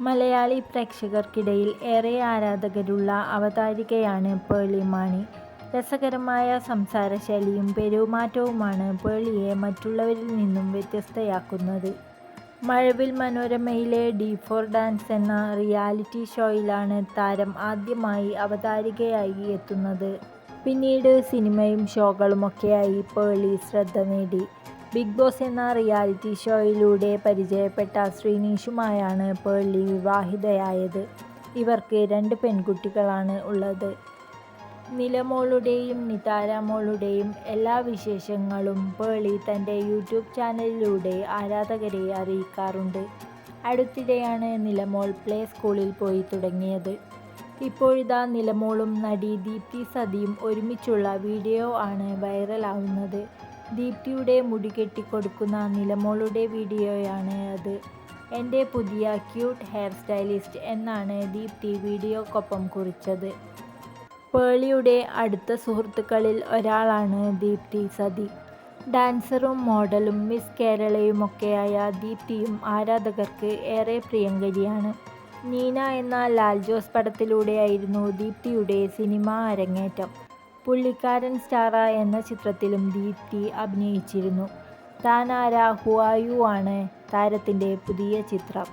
മലയാളി പ്രേക്ഷകർക്കിടയിൽ ഏറെ ആരാധകരുള്ള അവതാരികയാണ് പേളി മാണി. രസകരമായ സംസാരശൈലിയും പെരുമാറ്റവുമാണ് പേളിയെ മറ്റുള്ളവരിൽ നിന്നും വ്യത്യസ്തയാക്കുന്നത്. മഴവിൽ മനോരമയിലെ ഡി ഫോർ ഡാൻസ് എന്ന റിയാലിറ്റി ഷോയിലാണ് താരം ആദ്യമായി അവതാരികയായി എത്തുന്നത്. പിന്നീട് സിനിമയും ഷോകളുമൊക്കെയായി പേളി ശ്രദ്ധ നേടി. ബിഗ് ബോസ് എന്ന റിയാലിറ്റി ഷോയിലൂടെ പരിചയപ്പെട്ട ശ്രീനീഷുമായാണ് പേളി വിവാഹിതയായത്. ഇവർക്ക് രണ്ട് പെൺകുട്ടികളാണ് ഉള്ളത്. നിലമോളുടെയും നിതാര മോളുടെയും എല്ലാ വിശേഷങ്ങളും പേളി തന്റെ യൂട്യൂബ് ചാനലിലൂടെ ആരാധകരെ അറിയിക്കാറുണ്ട്. അടുത്തിടെയാണ് നിലമോൾ പ്ലേ സ്കൂളിൽ പോയി തുടങ്ങിയത്. ഇപ്പോഴിതാ നിലമോളും നടി ദീപ്തി സതിയും ഒരുമിച്ചുള്ള വീഡിയോ ആണ് വൈറലാവുന്നത്. ദീപ്തിയുടെ മുടി കെട്ടിക്കൊടുക്കുന്ന നിലമോളുടെ വീഡിയോയാണ് അത്. എന്റെ പുതിയ ക്യൂട്ട് ഹെയർ സ്റ്റൈലിസ്റ്റ് എന്നാണ് ദീപ്തി വീഡിയോക്കൊപ്പം കുറിച്ചത്. പേളിയുടെ അടുത്ത സുഹൃത്തുക്കളിൽ ഒരാളാണ് ദീപ്തി സതി. ഡാൻസറും മോഡലും മിസ് കേരളയുമൊക്കെയായ ദീപ്തിയും ആരാധകർക്ക് ഏറെ പ്രിയങ്കരിയാണ്. നീന എന്ന ലാൽ ജോസ് പടത്തിലൂടെയായിരുന്നു ദീപ്തിയുടെ സിനിമാ അരങ്ങേറ്റം. പുള്ളിക്കാരൻ സ്റ്റാറാ എന്ന ചിത്രത്തിലും ദീപ്തി അഭിനയിച്ചിരുന്നു. താനാര ഹുവായു ആണ് താരത്തിന്റെ പുതിയ ചിത്രം.